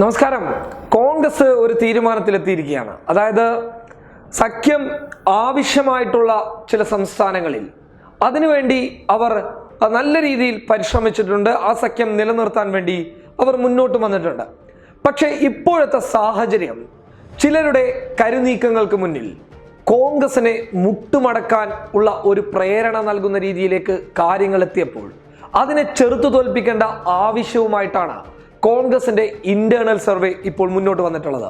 നമസ്കാരം. കോൺഗ്രസ് ഒരു തീരുമാനത്തിലെത്തിയിരിക്കുകയാണ്. അതായത് സഖ്യം ആവശ്യമായിട്ടുള്ള ചില സംസ്ഥാനങ്ങളിൽ അതിനുവേണ്ടി അവർ നല്ല രീതിയിൽ പരിശ്രമിച്ചിട്ടുണ്ട്. ആ സഖ്യം നിലനിർത്താൻ വേണ്ടി അവർ മുന്നോട്ട് വന്നിട്ടുണ്ട്. പക്ഷേ ഇപ്പോഴത്തെ സാഹചര്യം ചിലരുടെ കരുനീക്കങ്ങൾക്ക് മുന്നിൽ കോൺഗ്രസിനെ മുട്ടുമടക്കാൻ ഉള്ള ഒരു പ്രേരണ നൽകുന്ന രീതിയിലേക്ക് കാര്യങ്ങൾ എത്തിയപ്പോൾ അതിനെ ചെറുത്തു തോൽപ്പിക്കേണ്ട ആവശ്യവുമായിട്ടാണ് കോൺഗ്രസിന്റെ ഇന്റേണൽ സർവേ ഇപ്പോൾ മുന്നോട്ട് വന്നിട്ടുള്ളത്.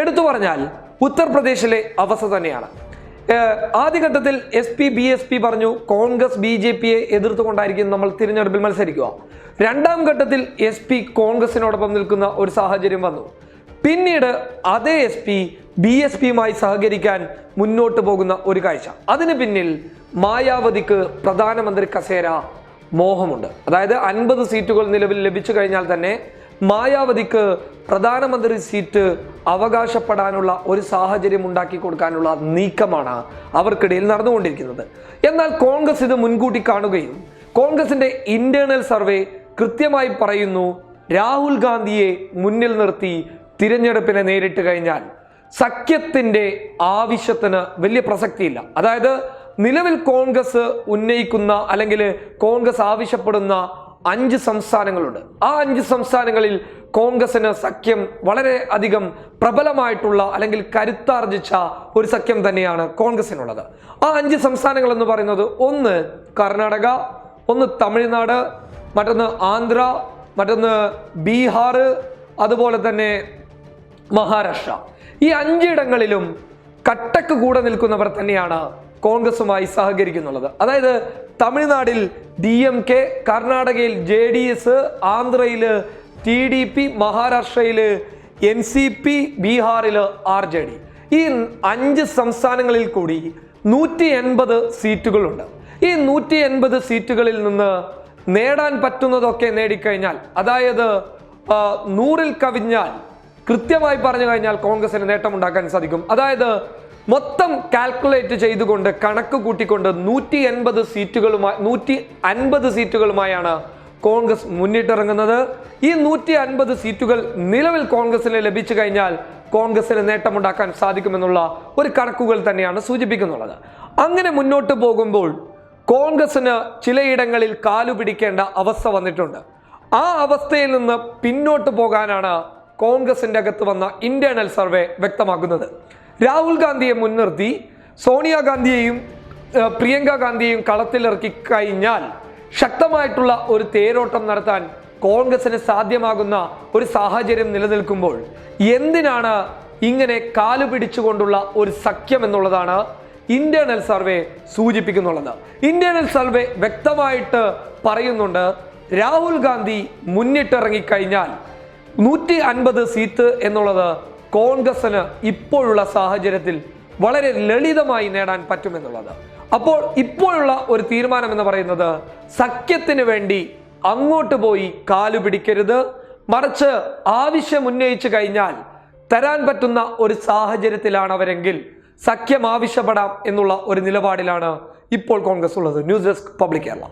എടുത്തു പറഞ്ഞാൽ ഉത്തർപ്രദേശിലെ അവസ്ഥ തന്നെയാണ്. ആദ്യഘട്ടത്തിൽ S P B S P പറഞ്ഞു കോൺഗ്രസ് ബി ജെ പിയെ എതിർത്തുകൊണ്ടായിരിക്കും നമ്മൾ തിരഞ്ഞെടുപ്പിൽ മത്സരിക്കുക. രണ്ടാം ഘട്ടത്തിൽ എസ് പി കോൺഗ്രസിനോടൊപ്പം നിൽക്കുന്ന ഒരു സാഹചര്യം വന്നു. പിന്നീട് അതേ എസ് പി ബി എസ് പിയുമായി സഹകരിക്കാൻ മുന്നോട്ട് പോകുന്ന ഒരു കാഴ്ച. അതിന് പിന്നിൽ മായാവതിക്ക് പ്രധാനമന്ത്രി കസേര മോഹമുണ്ട്. അതായത് അൻപത് സീറ്റുകൾ നിലവിൽ ലഭിച്ചു കഴിഞ്ഞാൽ തന്നെ മായാവതിക്ക് പ്രധാനമന്ത്രി സീറ്റ് അവകാശപ്പെടാനുള്ള ഒരു സാഹചര്യം ഉണ്ടാക്കി കൊടുക്കാനുള്ള നീക്കമാണ് അവർക്കിടയിൽ നടന്നുകൊണ്ടിരിക്കുന്നത്. എന്നാൽ കോൺഗ്രസ് ഇത് മുൻകൂട്ടി കാണുകയും കോൺഗ്രസിന്റെ ഇന്റേണൽ സർവേ കൃത്യമായി പറയുന്നു രാഹുൽ ഗാന്ധിയെ മുന്നിൽ നിർത്തി തിരഞ്ഞെടുപ്പിനെ നേരിട്ട് കഴിഞ്ഞാൽ സഖ്യത്തിന്റെ ആവശ്യത്തിന് വലിയ പ്രസക്തിയില്ല. അതായത് നിലവിൽ കോൺഗ്രസ് ഉന്നയിക്കുന്ന അല്ലെങ്കിൽ കോൺഗ്രസ് ആവശ്യപ്പെടുന്ന അഞ്ച് സംസ്ഥാനങ്ങളുണ്ട്. ആ അഞ്ച് സംസ്ഥാനങ്ങളിൽ കോൺഗ്രസിന് സഖ്യം വളരെ അധികം പ്രബലമായിട്ടുള്ള അല്ലെങ്കിൽ കരുത്താർജിച്ച ഒരു സഖ്യം തന്നെയാണ് കോൺഗ്രസിനുള്ളത്. ആ അഞ്ച് സംസ്ഥാനങ്ങൾ എന്ന് പറയുന്നത് ഒന്ന് കർണാടക ഒന്ന് തമിഴ്നാട് മറ്റൊന്ന് ആന്ധ്ര മറ്റൊന്ന് ബീഹാർ അതുപോലെ തന്നെ മഹാരാഷ്ട്ര. ഈ അഞ്ചിടങ്ങളിലും കട്ടക്ക് കൂടെ നിൽക്കുന്നവർ തന്നെയാണ് കോൺഗ്രസുമായി സഹകരിക്കുന്നുള്ളത്. അതായത് തമിഴ്നാടിൽ ഡി എം കെ കർണാടകയിൽ ജെ ഡി എസ് ആന്ധ്രയിൽ ടി ഡി പി മഹാരാഷ്ട്രയിൽ എൻ സി പി ബീഹാറിൽ ആർ ജെ ഡി. ഈ അഞ്ച് സംസ്ഥാനങ്ങളിൽ കൂടി നൂറ്റി എൺപത് സീറ്റുകളുണ്ട്. ഈ നൂറ്റി എൺപത് സീറ്റുകളിൽ നിന്ന് നേടാൻ പറ്റുന്നതൊക്കെ നേടിക്കഴിഞ്ഞാൽ അതായത് നൂറിൽ കവിഞ്ഞാൽ കൃത്യമായി പറഞ്ഞു കഴിഞ്ഞാൽ കോൺഗ്രസിന് നേട്ടമുണ്ടാക്കാൻ സാധിക്കും. അതായത് മൊത്തം കാൽക്കുലേറ്റ് ചെയ്തുകൊണ്ട് കണക്ക് കൂട്ടിക്കൊണ്ട് നൂറ്റി എൺപത് സീറ്റുകളുമായി നൂറ്റി അൻപത് സീറ്റുകളുമായാണ് കോൺഗ്രസ് മുന്നിട്ടിറങ്ങുന്നത്. ഈ നൂറ്റി അൻപത് സീറ്റുകൾ നിലവിൽ കോൺഗ്രസിന് ലഭിച്ചു കഴിഞ്ഞാൽ കോൺഗ്രസിന് നേട്ടമുണ്ടാക്കാൻ സാധിക്കുമെന്നുള്ള ഒരു കണക്കുകൾ തന്നെയാണ് സൂചിപ്പിക്കുന്നുള്ളത്. അങ്ങനെ മുന്നോട്ട് പോകുമ്പോൾ കോൺഗ്രസിന് ചിലയിടങ്ങളിൽ കാലു പിടിക്കേണ്ട അവസ്ഥ വന്നിട്ടുണ്ട്. ആ അവസ്ഥയിൽ നിന്ന് പിന്നോട്ട് പോകാനാണ് കോൺഗ്രസിന്റെ അകത്ത് വന്ന ഇന്റേണൽ സർവേ വ്യക്തമാക്കുന്നത്. രാഹുൽ ഗാന്ധിയെ മുൻനിർത്തി സോണിയാഗാന്ധിയെയും പ്രിയങ്ക ഗാന്ധിയെയും കളത്തിലിറക്കി കഴിഞ്ഞാൽ ശക്തമായിട്ടുള്ള ഒരു തേരോട്ടം നടത്താൻ കോൺഗ്രസിന് സാധ്യമാകുന്ന ഒരു സാഹചര്യം നിലനിൽക്കുമ്പോൾ എന്തിനാണ് ഇങ്ങനെ കാലു പിടിച്ചുകൊണ്ടുള്ള ഒരു സഖ്യം എന്നുള്ളതാണ് ഇന്റേണൽ സർവേ സൂചിപ്പിക്കുന്നുള്ളത്. ഇന്റേണൽ സർവേ വ്യക്തമായിട്ട് പറയുന്നുണ്ട് രാഹുൽ ഗാന്ധി മുന്നിട്ടിറങ്ങിക്കഴിഞ്ഞാൽ നൂറ്റി അൻപത് സീറ്റ് എന്നുള്ളത് കോൺഗ്രസിന് ഇപ്പോഴുള്ള സാഹചര്യത്തിൽ വളരെ ലളിതമായി നേടാൻ പറ്റുമെന്നുള്ളത്. അപ്പോൾ ഇപ്പോഴുള്ള ഒരു തീരുമാനം എന്ന് പറയുന്നത് സഖ്യത്തിന് വേണ്ടി അങ്ങോട്ട് പോയി കാലു പിടിക്കരുത്. മറിച്ച് ആവശ്യം ഉന്നയിച്ചു കഴിഞ്ഞാൽ തരാൻ പറ്റുന്ന ഒരു സാഹചര്യത്തിലാണ് അവരെങ്കിൽ സഖ്യം ആവശ്യപ്പെടാം എന്നുള്ള ഒരു നിലപാടിലാണ് ഇപ്പോൾ കോൺഗ്രസ് ഉള്ളത്. News desk public Kerala.